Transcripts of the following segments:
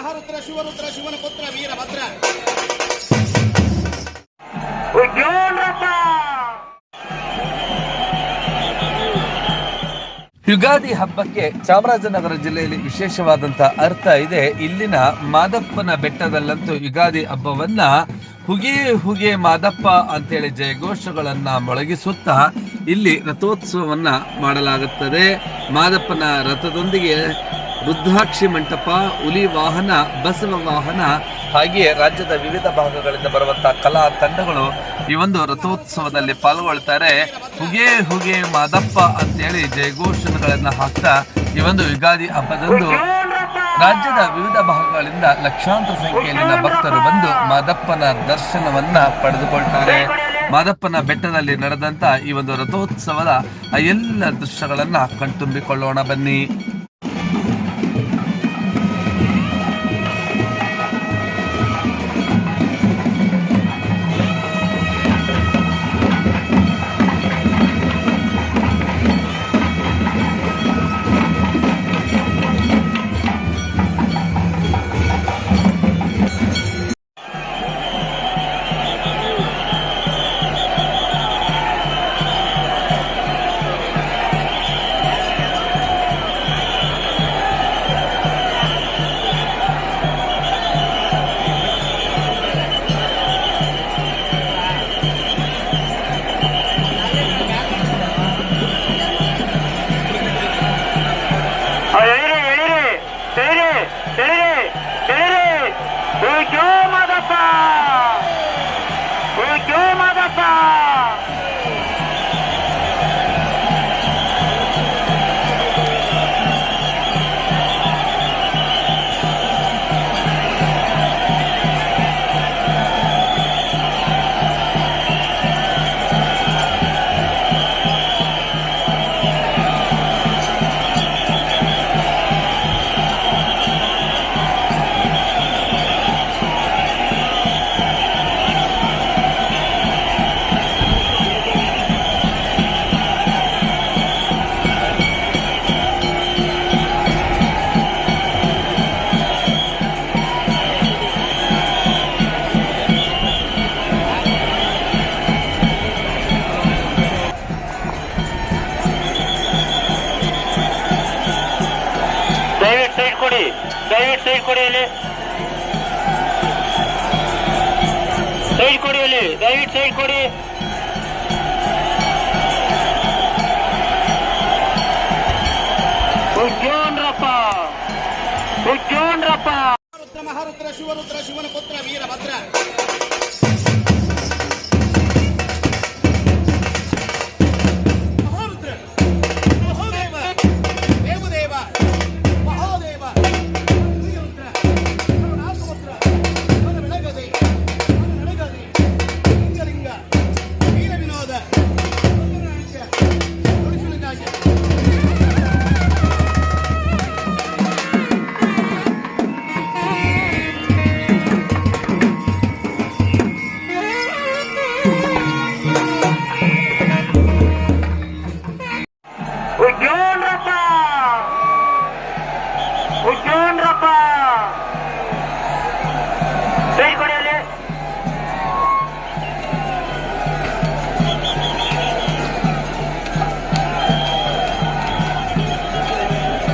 ಮಹಾರುದ್ರ ಶಿವರುದ್ರ ಶಿವನ ಪುತ್ರ ವೀರಭದ್ರ ಯುಗಾದಿ ಹಬ್ಬಕ್ಕೆ ಚಾಮರಾಜನಗರ ಜಿಲ್ಲೆಯಲ್ಲಿ ವಿಶೇಷವಾದಂತಹ ಅರ್ಥ ಇದೆ. ಇಲ್ಲಿನ ಮಾದಪ್ಪನ ಬೆಟ್ಟದಲ್ಲಂತೂ ಯುಗಾದಿ ಹಬ್ಬವನ್ನ ಹುಗೆ ಹುಗೆ ಮಾದಪ್ಪ ಅಂತೇಳಿ ಜಯಘೋಷಗಳನ್ನ ಮೊಳಗಿಸುತ್ತಾ ಇಲ್ಲಿ ರಥೋತ್ಸವವನ್ನ ಮಾಡಲಾಗುತ್ತದೆ. ಮಾದಪ್ಪನ ರಥದೊಂದಿಗೆ ರುದ್ರಾಕ್ಷಿ ಮಂಟಪ, ಹುಲಿ ವಾಹನ, ಬಸವ ವಾಹನ ಹಾಗೆಯೇ ರಾಜ್ಯದ ವಿವಿಧ ಭಾಗಗಳಿಂದ ಬರುವಂತಹ ಕಲಾ ತಂಡಗಳು ಈ ಒಂದು ರಥೋತ್ಸವದಲ್ಲಿ ಪಾಲ್ಗೊಳ್ತಾರೆ. ಹುಗೆ ಹುಗೆ ಮಾದಪ್ಪ ಅಂತೇಳಿ ಜಯಘೋಷಣೆಗಳನ್ನ ಹಾಕ್ತಾ ಈ ಒಂದು ಯುಗಾದಿ ಹಬ್ಬದಂದು ರಾಜ್ಯದ ವಿವಿಧ ಭಾಗಗಳಿಂದ ಲಕ್ಷಾಂತರ ಸಂಖ್ಯೆಯಲ್ಲಿ ಭಕ್ತರು ಬಂದು ಮಾದಪ್ಪನ ದರ್ಶನವನ್ನ ಪಡೆದುಕೊಳ್ತಾರೆ. ಮಾದಪ್ಪನ ಬೆಟ್ಟದಲ್ಲಿ ನಡೆದಂತ ಈ ಒಂದು ರಥೋತ್ಸವದ ಎಲ್ಲ ದೃಶ್ಯಗಳನ್ನ ಕಣ್ತುಂಬಿಕೊಳ್ಳೋಣ ಬನ್ನಿ. Good! ಸೈಡ್ ಕೊಡಿ ಅಲ್ಲಿ. ಸೈಡ್ ಕೊಡಿ ಅಲ್ಲಿ. ದಯವಿಟ್ಟು ಸೈಡ್ ಕೊಡಿ. ಉಜ್ಜೋನ್ರಪ್ಪ. ಉಜ್ಜೋನ್ರಪ್ಪ. ರುದ್ರ ಮಹಾರುದ್ರ, ಶಿವರುದ್ರ, ಶಿವನ ಪುತ್ರ, ವೀರಭದ್ರ.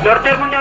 దొరకకుండా